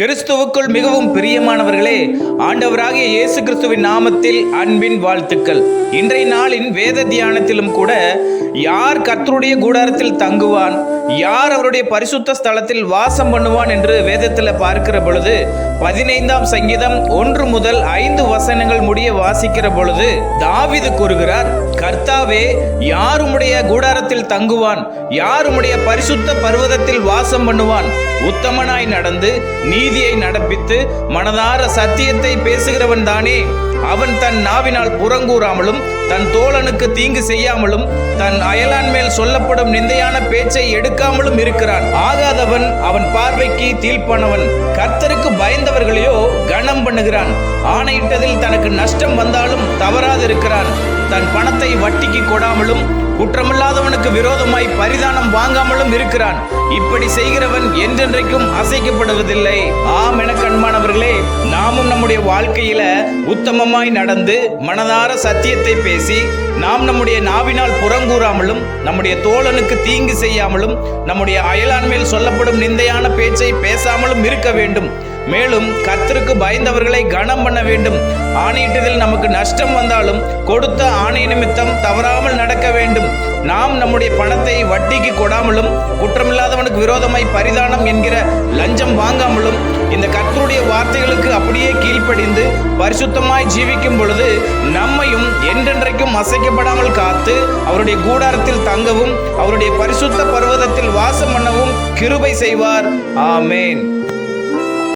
கிறிஸ்துவுக்குள் மிகவும் பிரியமானவர்களே ஆண்டவராகிய இயேசு கிறிஸ்துவின் நாமத்தில் அன்பின் வாழ்த்துக்கள். இன்றைய நாளின் வேத தியானத்திலும் கூட யார் கர்த்தருடைய கூடாரத்தில் தங்குவான் யார் அவருடைய பரிசுத்த ஸ்தலத்தில் வாசம் பண்ணுவான் என்று வேதத்தில் பார்க்கிற பொழுது பதினைந்தாம் சங்கீதம் ஒன்று முதல் ஐந்து வசனங்கள் முடிய வாசிக்கிற பொழுது தாவிது கூறுகிறார் கர்த்தாவே யார் உம்முடைய கூடாரத்தில் தங்குவான் யார் உம்முடைய பரிசுத்த பர்வதத்தில் வாசம் பண்ணுவான்? உத்தமனாய் நடந்து நீ நீதியை நடப்பித்து மனதார சத்தியத்தை பேசுகிறவன் தானே. அவன் தன் நாவினால் புறங்கூறாமலும் தன் தோழனுக்கு தீங்கு செய்யாமலும் தன் அயலான் மேல் சொல்லப்படும் நிந்தையான பேச்சை எடுக்காமலும் இருக்கிறான். ஆகாதவன் அவன் பார்வைக்கு தீர்ப்பானவன் கர்த்தருக்கு பயந்தவர்களையோ கனம் பண்ணுகிறான். ஆணையிட்டதில் தனக்கு நஷ்டம் வந்தாலும் தவறாதிருக்கிறான். தன் பணத்தை வட்டிக்கு கொடாமலும் குற்றமில்லாதவனுக்கு விரோதமாய் பரிதானம் வாங்காமலும் இருக்கிறான். இப்படி செய்கிறவன் என்றென்றைக்கும் அசைக்கப்படுவதில்லை. ஆம் என கண்மானவர்களே நாமும் நம்முடைய வாழ்க்கையில உத்தமமாய் நடந்து மனதார சத்தியத்தை பேசி நாம் நம்முடைய நாவினால் புறங்கூறாமலும் நம்முடைய தோழனுக்கு தீங்கு செய்யாமலும் நம்முடைய அயலான் மேல் சொல்லப்படும் நிந்தையான பேச்சை பேசாமலும் இருக்க வேண்டும். மேலும் கர்த்தருக்கு பயந்தவர்களை கனம் பண்ண வேண்டும். ஆணையிட்டதில் நமக்கு நஷ்டம் வந்தாலும் கொடுத்த ஆணை நிமித்தம் தவறாமல் நடக்க வேண்டும். நாம் நம்முடைய பணத்தை வட்டிக்கு கொடாமலும் குற்றமில்லாதவனுக்கு விரோதமாய் பரிதானம் என்கிற லஞ்சம் வாங்காமலும் இந்த கர்த்தருடைய வார்த்தைகளுக்கு அப்படியே கீழ்ப்படிந்து பரிசுத்தமாய் ஜீவிக்கும் பொழுது நம்மையும் என்றென்றைக்கும் அசைக்கப்படாமல் காத்து அவருடைய கூடாரத்தில் தங்கவும் அவருடைய பரிசுத்த பர்வதத்தில் வாசம் பண்ணவும் கிருபை செய்வார். ஆமேன்.